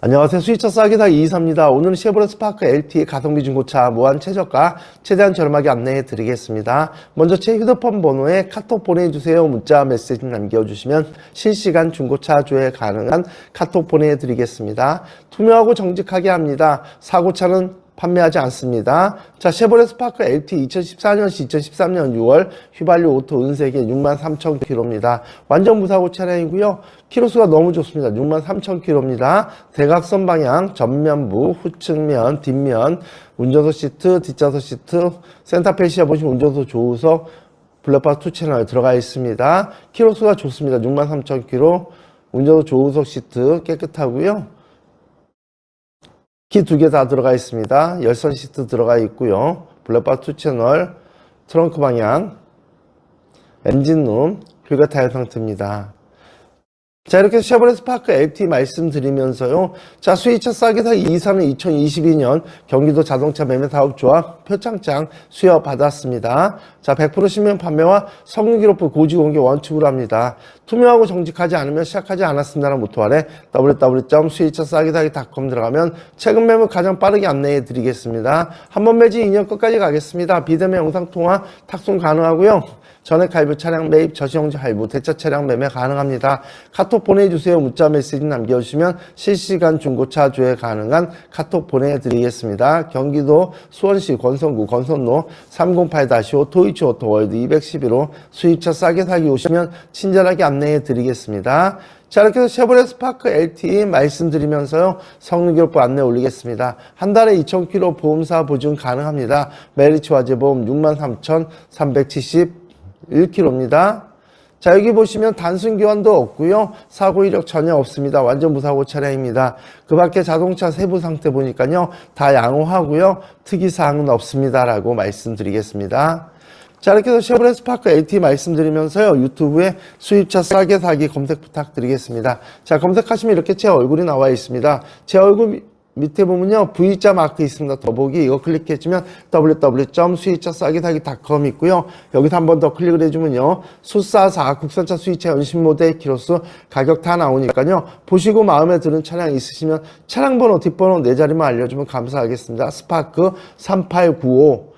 안녕하세요. 수입차 싸기다 이이사입니다. 오늘은 쉐보레 스파크 LTE 가성비 중고차 무한 최저가 최대한 저렴하게 안내해 드리겠습니다. 먼저 제 휴대폰 번호에 카톡 보내주세요. 문자 메시지 남겨주시면 실시간 중고차 조회 가능한 카톡 보내드리겠습니다. 투명하고 정직하게 합니다. 사고차는 판매하지 않습니다. 자, 쉐보레 스파크 LT 2014년 시 2013년 6월 휘발유 오토 은색의 63,000km입니다. 완전 무사고 차량이고요. 키로수가 너무 좋습니다. 63,000km입니다. 대각선 방향, 전면부, 후측면, 뒷면, 운전석 시트, 뒷좌석 시트, 센터페 시야 보시면 운전석 조우석, 블랙박스 2 채널 들어가 있습니다. 키로수가 좋습니다. 63,000km. 운전석 조우석 시트 깨끗하고요. 키 두 개 다 들어가 있습니다. 열선 시트 들어가 있고요. 블랙박스 2채널, 트렁크 방향, 엔진룸, 휠과 타일 상태입니다. 자, 이렇게 쉐보레 스파크 LT 말씀드리면서요. 자, 수입차 싸게 사기 2사는 2022년 경기도 자동차 매매 사업조합 표창장 수여 받았습니다. 자, 100% 신면 판매와 성능 기록부 고지 공개 원칙으로 합니다. 투명하고 정직하지 않으면 시작하지 않았습니다라는 모토 아래 www.수입차 싸게 사기.com 들어가면 최근 매물 가장 빠르게 안내해 드리겠습니다. 한 번 매지 2년 끝까지 가겠습니다. 비대면 영상통화 탁송 가능하고요. 전액 할부 차량 매입 저시용지 할부 대차 차량 매매 가능합니다. 카톡 보내주세요. 문자 메시지 남겨주시면 실시간 중고차 조회 가능한 카톡 보내드리겠습니다. 경기도 수원시 권선구 권선로 308-5 토이치 오토월드 211호 수입차 싸게 사기 오시면 친절하게 안내해 드리겠습니다. 자, 이렇게 해서 쉐보레 스파크 LTE 말씀드리면서요, 성능 기록부 안내 올리겠습니다. 한 달에 2,000km 보험사 보증 가능합니다. 메리츠 화재보험 63,371km입니다. 자, 여기 보시면 단순 교환도 없고요. 사고 이력 전혀 없습니다. 완전 무사고 차량입니다. 그 밖에 자동차 세부 상태 보니까요. 다 양호하고요. 특이 사항은 없습니다 라고 말씀드리겠습니다. 자, 이렇게 해서 쉐보레 스파크 LT 말씀드리면서요. 유튜브에 수입차 싸게 사기 검색 부탁드리겠습니다. 자, 검색하시면 이렇게 제 얼굴이 나와 있습니다. 제 얼굴 밑에 보면요. V자 마크 있습니다. 더보기 이거 클릭해주면 www.수입차 싸게 사기.com 있고요. 여기서 한 번 더 클릭을 해주면요. 수사사 국산차 수입차 연신 모델 키로수 가격 다 나오니까요. 보시고 마음에 드는 차량 있으시면 차량 번호 뒷번호 네 자리만 알려주면 감사하겠습니다. 스파크 3895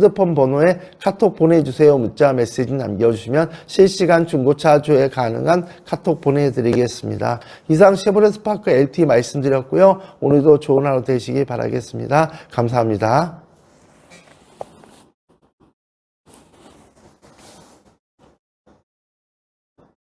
휴대폰 번호에 카톡 보내주세요. 문자 메시지 남겨주시면 실시간 중고차 조회 가능한 카톡 보내드리겠습니다. 이상 쉐보레 스파크 LT 말씀드렸고요. 오늘도 좋은 하루 되시기 바라겠습니다. 감사합니다.